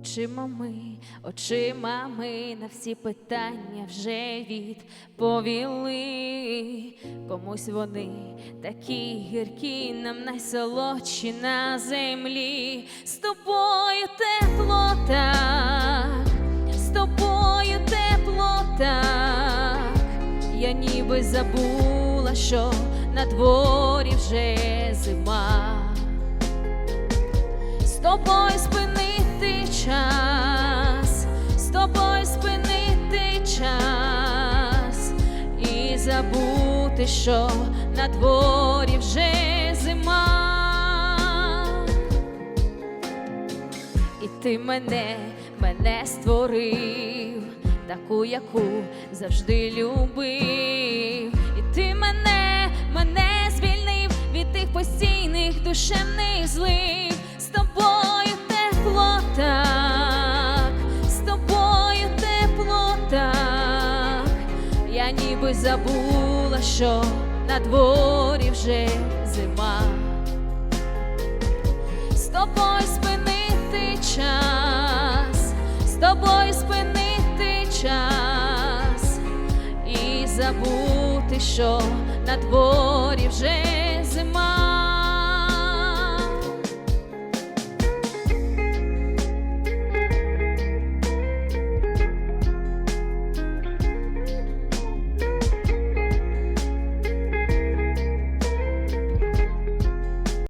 Очима ми, очима ми на всі питання вже відповіли. Комусь вони такі гіркі, нам найсолодші на землі. З тобою тепло так, з тобою тепло так. Я ніби забула, що на дворі вже зима з тобою спинити час, з тобою спинити час і забути, що на дворі вже зима. І ти мене, мене створив, таку, яку завжди любив. І ти мене, мене звільнив від тих постійних душевних злив. Ніби забула, що на дворі вже зима з тобою спинити час, з тобою спинити час і забути, що на дворі вже.